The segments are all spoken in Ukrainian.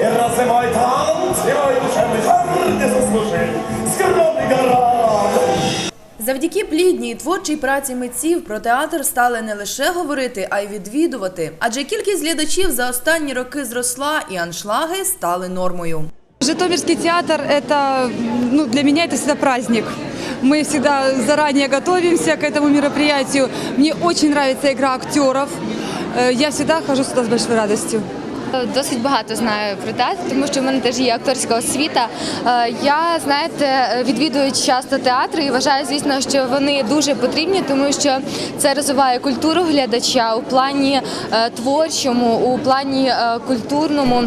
И разве мой талант и мой душевный жар не заслужил скромный город? Завдяки плідній і творчій праці митців про театр стали не лише говорити, а й відвідувати. Адже кількість глядачів за останні роки зросла, і аншлаги стали нормою. Житомирский театр – это, ну, для меня это всегда праздник. Мы всегда заранее готовимся к этому мероприятию. Мне очень нравится игра актеров. Э, Я всегда хожу сюда с большой радостью. Досить багато знаю про театр, тому що в мене теж є акторська освіта. Е, Я, знаєте, відвідую часто театри і вважаю, звісно, що вони дуже потрібні, тому що це розвиває культуру глядача у плані е, творчому, у плані е, культурному.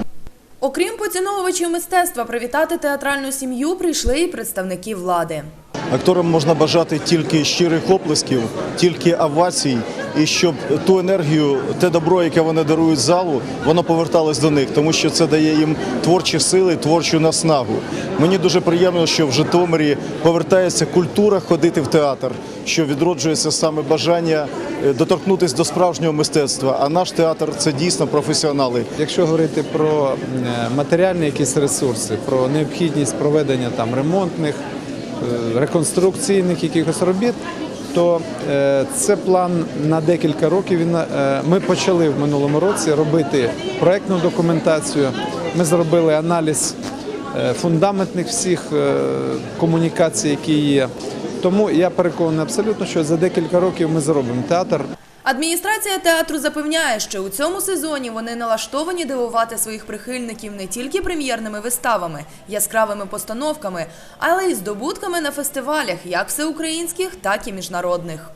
Окрім поціновувачів мистецтва, привітати театральну сім'ю прийшли і представники влади. Акторам можна бажати тільки щирих оплесків, тільки овацій, і щоб ту енергію, те добро, яке вони дарують залу, воно поверталось до них, тому що це дає їм творчі сили, творчу наснагу. Мені дуже приємно, що в Житомирі повертається культура ходити в театр, що відроджується саме бажання е, доторкнутися до справжнього мистецтва. А наш театр це дійсно професіонали. Якщо говорити про е, матеріальні якісь ресурси, про необхідність проведення там ремонтних, е, реконструкційних якихось робіт, то е, це план на декілька років. Е, Ми почали в минулому році робити проектну документацію. Ми зробили аналіз е, фундаментних всіх комунікацій, які є. Тому я переконаний абсолютно, що за декілька років ми зробимо театр Адміністрація театру запевняє, що у цьому сезоні вони налаштовані дивувати своїх прихильників не тільки прем'єрними виставами, яскравими постановками, але й здобутками на фестивалях, як всеукраїнських, так і міжнародних.